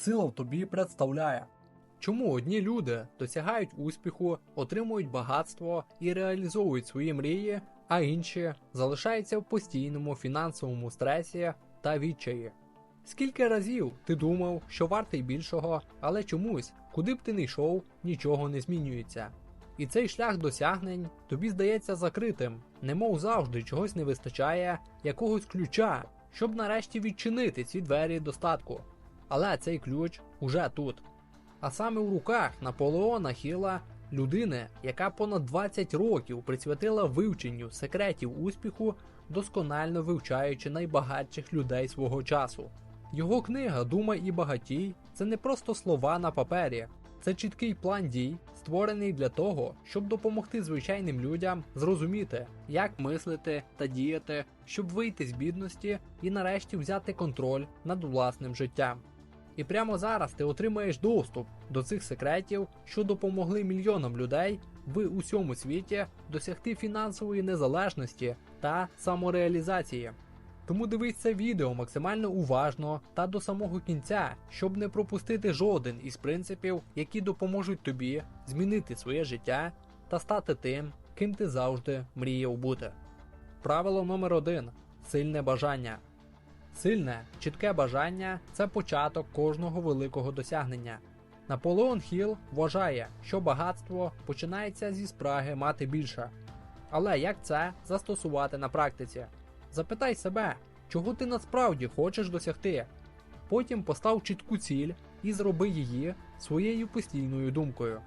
сила в тобі представляє. Чому одні люди досягають успіху, отримують багатство і реалізовують свої мрії, а інші залишаються в постійному фінансовому стресі та відчаї? Скільки разів ти думав, що вартий більшого, але чомусь, куди б ти не йшов, нічого не змінюється. І цей шлях досягнень тобі здається закритим, немов завжди чогось не вистачає, якогось ключа, щоб нарешті відчинити ці двері достатку. Але цей ключ уже тут. А саме у руках Наполеона Хіла, людини, яка понад 20 років присвятила вивченню секретів успіху, досконально вивчаючи найбагатших людей свого часу. Його книга Думай і багатій це не просто слова на папері, це чіткий план дій, створений для того, щоб допомогти звичайним людям зрозуміти, як мислити та діяти, щоб вийти з бідності і нарешті взяти контроль над власним життям. І прямо зараз ти отримаєш доступ до цих секретів, що допомогли мільйонам людей в усьому світі досягти фінансової незалежності та самореалізації. Тому дивись це відео максимально уважно та до самого кінця, щоб не пропустити жоден із принципів, які допоможуть тобі змінити своє життя та стати тим, ким ти завжди мріяв бути. Правило номер 1 сильне бажання. Сильне, чітке бажання це початок кожного великого досягнення. Наполеон Хіл вважає, що багатство починається зі спраги мати більше. Але як це застосувати на практиці? Запитай себе, чого ти насправді хочеш досягти. Потім постав чітку ціль і зроби її своєю постійною думкою.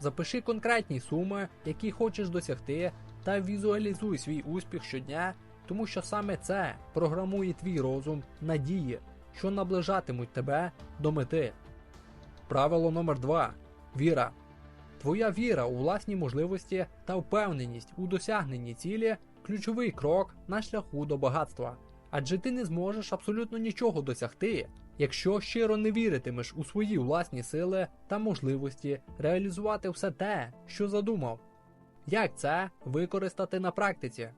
Запиши конкретні суми, які хочеш досягти, та візуалізуй свій успіх щодня, тому що саме це програмує твій розум надії, що наближатимуть тебе до мети. Правило номер 2 Віра. Твоя віра у власні можливості та впевненість у досягненні цілі ключовий крок на шляху до багатства. Адже ти не зможеш абсолютно нічого досягти, якщо щиро не віритимеш у свої власні сили та можливості реалізувати все те, що задумав. Як це використати на практиці?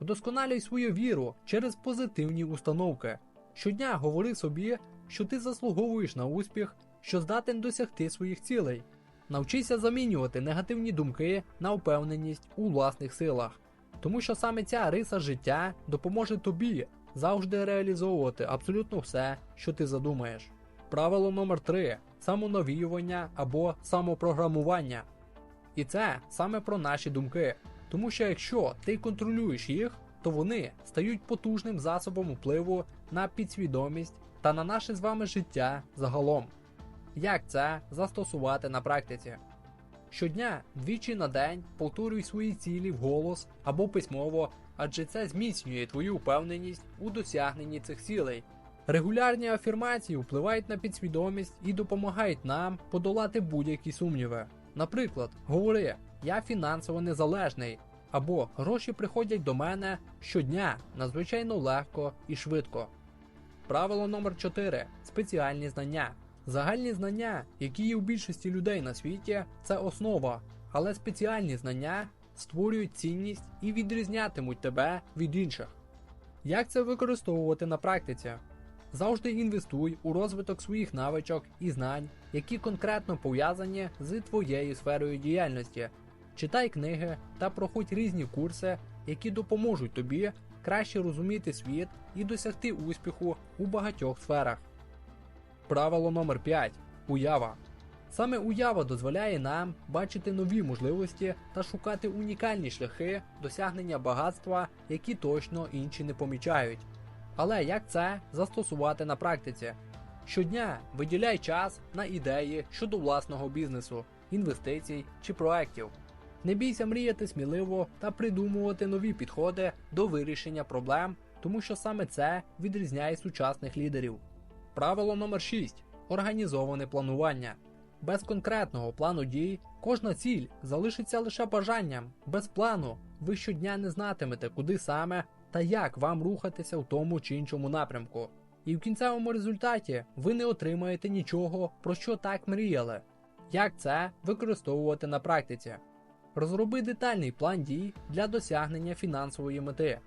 Вдосконалюй свою віру через позитивні установки. Щодня говори собі, що ти заслуговуєш на успіх, що здатен досягти своїх цілей. Навчися замінювати негативні думки на впевненість у власних силах, тому що саме ця риса життя допоможе тобі завжди реалізовувати абсолютно все, що ти задумаєш. Правило номер 3 самонавіювання або самопрограмування. І це саме про наші думки. Тому що якщо ти контролюєш їх, то вони стають потужним засобом впливу на підсвідомість та на наше з вами життя загалом. Як це застосувати на практиці? Щодня двічі на день повторюй свої цілі вголос або письмово, адже це зміцнює твою впевненість у досягненні цих цілей. Регулярні афірмації впливають на підсвідомість і допомагають нам подолати будь-які сумніви. Наприклад, говори: Я фінансово незалежний, або гроші приходять до мене щодня надзвичайно легко і швидко. Правило номер 4 спеціальні знання. Загальні знання, які є у більшості людей на світі, це основа, але спеціальні знання створюють цінність і відрізнятимуть тебе від інших. Як це використовувати на практиці? Завжди інвестуй у розвиток своїх навичок і знань, які конкретно пов'язані з твоєю сферою діяльності. Читай книги та проходь різні курси, які допоможуть тобі краще розуміти світ і досягти успіху у багатьох сферах. Правило номер 5 Уява. Саме уява дозволяє нам бачити нові можливості та шукати унікальні шляхи досягнення багатства, які точно інші не помічають. Але як це застосувати на практиці? Щодня виділяй час на ідеї щодо власного бізнесу, інвестицій чи проєктів. Не бійся мріяти сміливо та придумувати нові підходи до вирішення проблем, тому що саме це відрізняє сучасних лідерів. Правило номер 6 організоване планування. Без конкретного плану дій кожна ціль залишиться лише бажанням. Без плану ви щодня не знатимете, куди саме та як вам рухатися в тому чи іншому напрямку. І в кінцевому результаті ви не отримаєте нічого, про що так мріяли. Як це використовувати на практиці? Розроби детальний план дій для досягнення фінансової мети.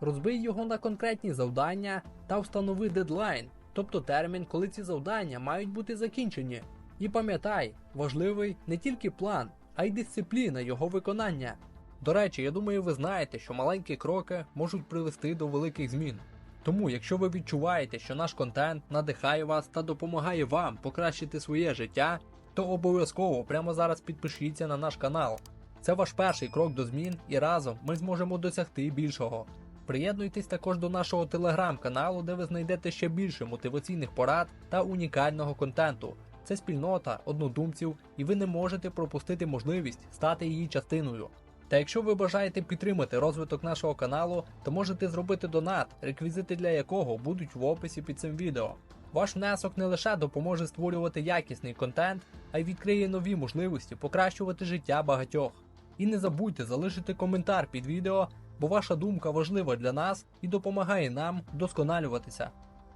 Розбий його на конкретні завдання та встанови дедлайн, тобто термін, коли ці завдання мають бути закінчені. І пам'ятай, важливий не тільки план, а й дисципліна його виконання. До речі, я думаю, ви знаєте, що маленькі кроки можуть привести до великих змін. Тому, якщо ви відчуваєте, що наш контент надихає вас та допомагає вам покращити своє життя, то обов'язково прямо зараз підпишіться на наш канал. Це ваш перший крок до змін, і разом ми зможемо досягти більшого. Приєднуйтесь також до нашого телеграм-каналу, де ви знайдете ще більше мотиваційних порад та унікального контенту. Це спільнота однодумців, і ви не можете пропустити можливість стати її частиною. Та якщо ви бажаєте підтримати розвиток нашого каналу, то можете зробити донат, реквізити для якого будуть в описі під цим відео. Ваш внесок не лише допоможе створювати якісний контент, а й відкриє нові можливості покращувати життя багатьох. І не забудьте залишити коментар під відео, бо ваша думка важлива для нас і допомагає нам вдосконалюватися.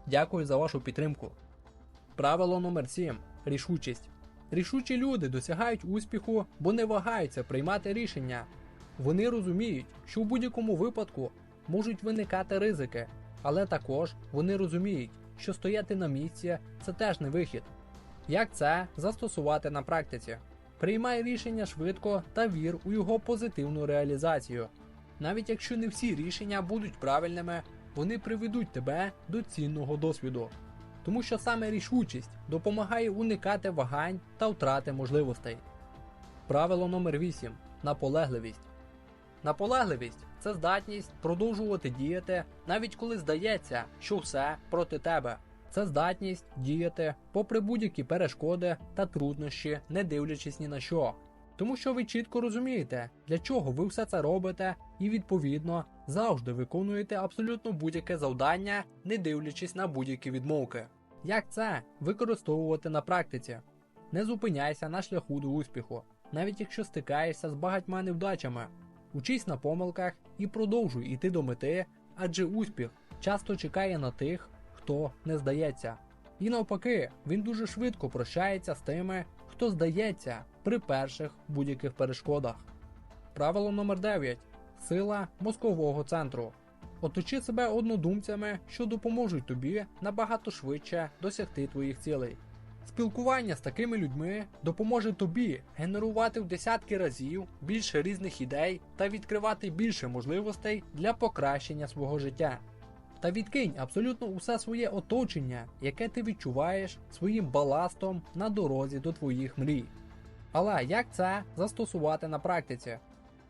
Дякую за вашу підтримку. Правило номер 7. Рішучість. Рішучі люди досягають успіху, бо не вагаються приймати рішення. Вони розуміють, що в будь-якому випадку можуть виникати ризики, але також вони розуміють, що стояти на місці це теж не вихід. Як це застосувати на практиці? Приймай рішення швидко та вір у його позитивну реалізацію. Навіть якщо не всі рішення будуть правильними, вони приведуть тебе до цінного досвіду. Тому що саме рішучість допомагає уникати вагань та втрати можливостей. Правило номер 8. Наполегливість. Наполегливість це здатність продовжувати діяти, навіть коли здається, що все проти тебе. Це здатність діяти попри будь-які перешкоди та труднощі, не дивлячись ні на що. Тому що ви чітко розумієте, для чого ви все це робите, і відповідно завжди виконуєте абсолютно будь-яке завдання, не дивлячись на будь-які відмовки. Як це використовувати на практиці? Не зупиняйся на шляху до успіху, навіть якщо стикаєшся з багатьма невдачами. Учись на помилках і продовжуй іти до мети, адже успіх часто чекає на тих, хто не здається. І навпаки, він дуже швидко прощається з тими, хто здається при перших будь-яких перешкодах. Правило номер 9. Сила мозкового центру. Оточи себе однодумцями, що допоможуть тобі набагато швидше досягти твоїх цілей. Спілкування з такими людьми допоможе тобі генерувати в десятки разів більше різних ідей та відкривати більше можливостей для покращення свого життя. Та відкинь абсолютно усе своє оточення, яке ти відчуваєш своїм баластом на дорозі до твоїх мрій. Але як це застосувати на практиці?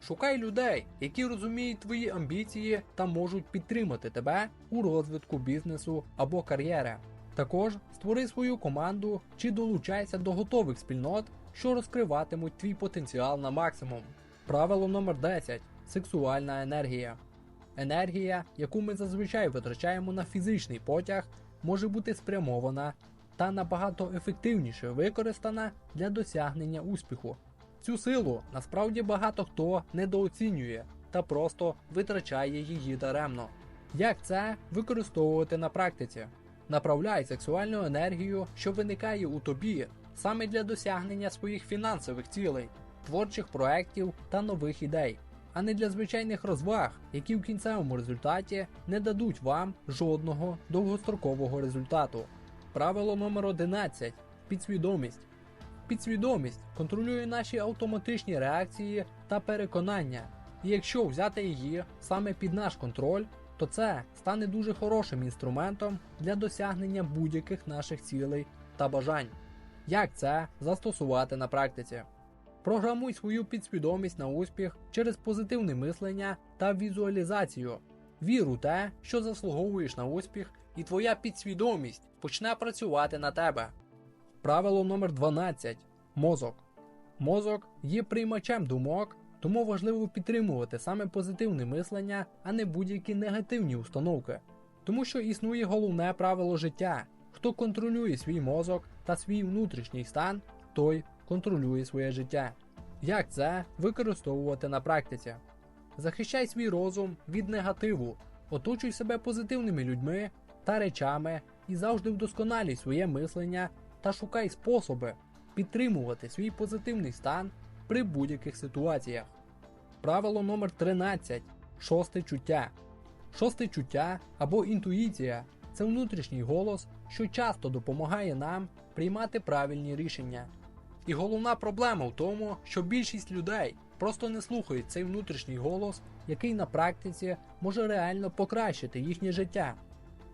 Шукай людей, які розуміють твої амбіції та можуть підтримати тебе у розвитку бізнесу або кар'єри. Також створи свою команду чи долучайся до готових спільнот, що розкриватимуть твій потенціал на максимум. Правило номер 10 сексуальна енергія. Енергія, яку ми зазвичай витрачаємо на фізичний потяг, може бути спрямована та набагато ефективніше використана для досягнення успіху. Цю силу насправді багато хто недооцінює та просто витрачає її даремно. Як це використовувати на практиці? Направляй сексуальну енергію, що виникає у тобі, саме для досягнення своїх фінансових цілей, творчих проєктів та нових ідей, а не для звичайних розваг, які в кінцевому результаті не дадуть вам жодного довгострокового результату. Правило номер 11 підсвідомість. Підсвідомість контролює наші автоматичні реакції та переконання, і якщо взяти її саме під наш контроль, то це стане дуже хорошим інструментом для досягнення будь-яких наших цілей та бажань. Як це застосувати на практиці? Програмуй свою підсвідомість на успіх через позитивне мислення та візуалізацію. Вір у те, що заслуговуєш на успіх, і твоя підсвідомість почне працювати на тебе. Правило номер 12 мозок. Мозок є приймачем думок, тому важливо підтримувати саме позитивне мислення, а не будь-які негативні установки. Тому що існує головне правило життя: хто контролює свій мозок та свій внутрішній стан, той контролює своє життя. Як це використовувати на практиці? Захищай свій розум від негативу, оточуй себе позитивними людьми та речами і завжди вдосконалюй своє мислення та шукай способи підтримувати свій позитивний стан при будь-яких ситуаціях. Правило номер 13 шосте чуття. Шосте чуття або інтуїція це внутрішній голос, що часто допомагає нам приймати правильні рішення. І головна проблема в тому, що більшість людей просто не слухають цей внутрішній голос, який на практиці може реально покращити їхнє життя.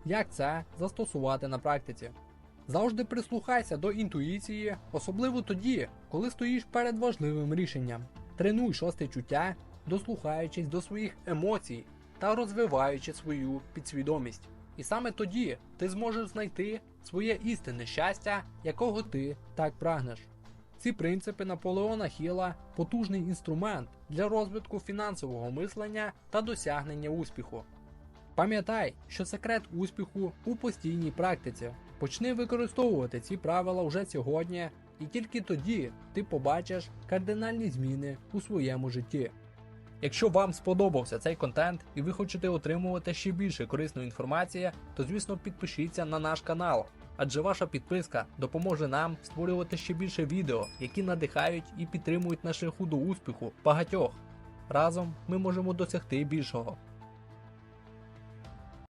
Як це застосувати на практиці? Завжди прислухайся до інтуїції, особливо тоді, коли стоїш перед важливим рішенням. Тренуй шосте чуття, дослухаючись до своїх емоцій та розвиваючи свою підсвідомість. І саме тоді ти зможеш знайти своє істинне щастя, якого ти так прагнеш. Ці принципи Наполеона Хіла потужний інструмент для розвитку фінансового мислення та досягнення успіху. Пам'ятай, що секрет успіху у постійній практиці. Почни використовувати ці правила вже сьогодні, і тільки тоді ти побачиш кардинальні зміни у своєму житті. Якщо вам сподобався цей контент і ви хочете отримувати ще більше корисної інформації, то звісно підпишіться на наш канал, адже ваша підписка допоможе нам створювати ще більше відео, які надихають і підтримують на шляху до успіху багатьох. Разом ми можемо досягти більшого.